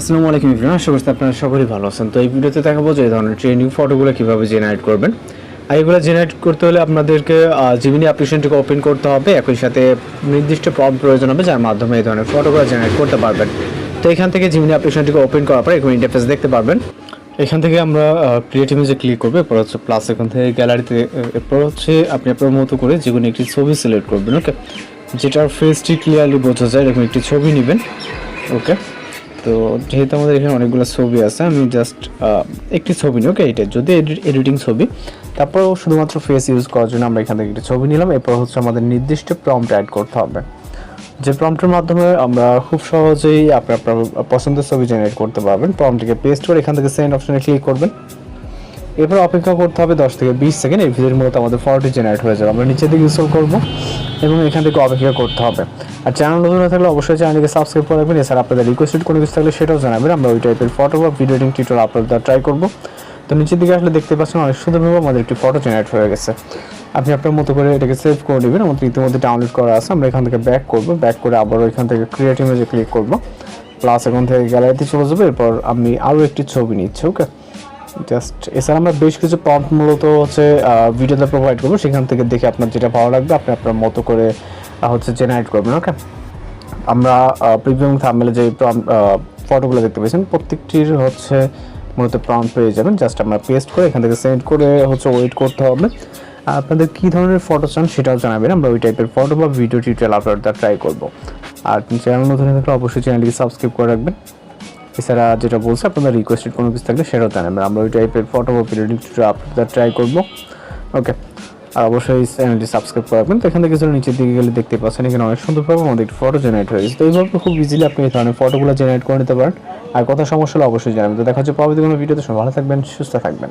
আসসালামু আলাইকুম ইব্রাহিম আশা করছি আপনারা সকলেই ভালো আছেন। তো এই ভিডিওতে দেখাবো যে এই ধরনের ট্রেনিং ফটোগুলো কীভাবে জেনারেট করবেন। আর এগুলো জেনারেট করতে হলে আপনাদেরকে জিমিনি অ্যাপ্লিকেশনটিকে ওপেন করতে হবে, একই সাথে নির্দিষ্ট প্রম প্রয়োজন হবে, যার মাধ্যমে এই ধরনের ফটোগুলো জেনারেট করতে পারবেন। তো এখান থেকে জিমিনি অ্যাপ্লিকেশনটিকে ওপেন করার পর এরকম ইন্টারফেস দেখতে পারবেন। এখান থেকে আমরা ক্রিয়েট ইমেজে ক্লিক করব, এরপর হচ্ছে প্লাস এখান থেকে গ্যালারিতে এরপর হচ্ছে আপনি আপনার মতো করে যে কোনো একটি ছবি সিলেক্ট করবেন ওকে যেটার ফেসটি ক্লিয়ারলি বোঝা যায়, এরকম একটি ছবি নেবেন ওকে তো যেহেতু আমাদের এখানে অনেকগুলো ছবি আছে, আমি জাস্ট একটি ছবি নিই ওকে এটা যদি এডিটিং ছবি। তারপর শুধুমাত্র ফেস ইউজ করার জন্য আমরা এখান থেকে একটি ছবি নিলাম। এরপর হচ্ছে আমাদের নির্দিষ্ট প্রম্পট অ্যাড করতে হবে। যে প্রম্পটের মাধ্যমে আমরা খুব সহজেই আপনার আপনার পছন্দের ছবি জেনারেট করতে পারবেন। প্রম্পটিকে পেস্ট করে এখান থেকে সেন্ড অপশনে ক্লিক করবেন। এরপর অপেক্ষা করতে হবে দশ থেকে বিশ সেকেন্ড। এই ভিডিওর মধ্যে আমাদের ফটোটি জেনারেট হয়ে যাবে। আমরা নিচের দিকে ইনস্টল করব এবং এখান থেকে অপেক্ষা করতে হবে। আর চ্যানেল নতুন না থাকলে অবশ্যই চ্যানেলকে সাবস্ক্রাইব করে রাখবেন। এছাড়া আপনাদের রিকোয়েস্টেড কোনো কিছু থাকলে সেটাও জানাবেন। আমরা ওই টাইপের ফটো বা ভিডিও এডিটিং টিউটোরিয়াল আপলোড দেওয়ার ট্রাই করব। তো নিচের দিকে আসলে দেখতে পাচ্ছেন অনেক সুন্দরভাবে আমাদের একটি ফটো জেনারেট হয়ে গেছে। আপনি আপনার মতো করে এটাকে সেভ করে নেবেন। আমাদের ইতিমধ্যে ডাউনলোড করা আছে। আমরা এখান থেকে ব্যাক করব। ব্যাক করে আবারও এখান থেকে ক্রিয়েট ইমেজে ক্লিক করব। প্লাস এখান থেকে গ্যালারিতে চলে যাবে। এরপর আমি আরও একটি ছবি নিচ্ছি ওকে জাস্ট এছাড়া আমরা বেশ কিছু প্রম্পট মূলত হচ্ছে ভিডিওতে প্রোভাইড করব। সেখান থেকে দেখে আপনার যেটা ভালো লাগবে, আপনি আপনার মতো করে হচ্ছে জেনারেট করবেন ওকে আমরা প্রিভিউ থাম্বনেলে যে ফটোগুলো দেখতে পেয়েছেন, প্রত্যেকটির হচ্ছে মূলত প্রম্পট পেয়ে যাবেন। জাস্ট আমরা পেস্ট করে এখান থেকে সেন্ড করে হচ্ছে ওয়েট করতে হবে। আপনাদের কী ধরনের ফটো চান সেটাও জানাবেন। আমরা ওই টাইপের ফটো বা ভিডিও টিউটোরিয়াল আপলোড ট্রাই করব। আর চ্যানেল নতুন থাকলে অবশ্যই চ্যানেলটিকে সাবস্ক্রাইব করে রাখবেন। এছাড়া যেটা বলছে, আপনাদের রিকোয়েস্টেড কোনো কিছু থাকলে সেটাও জানাবেন। আমরা ওই টাইপের ফটো বা আপনার আপলোড ট্রাই করব। ওকে আর অবশ্যই চ্যানেলটি সাবস্ক্রাইব করে রাখবেন। তো এখান থেকে কিছু নিচের দিকে গেলে দেখতে পাচ্ছেন, এখানে অনেক সুন্দরভাবে আমাদের একটি ফটো জেনারেট হয়ে গেছে। তো এইভাবে খুব ইজিলি আপনি এই ধরনের ফটোগুলো জেনারেট করে নিতে পারেন। আর কথা সমস্যা হলে অবশ্যই জানাবেন। তো দেখা হচ্ছে পরবর্তী কোনো ভিডিওতে সব ভালো থাকবেন, সুস্থ থাকবেন।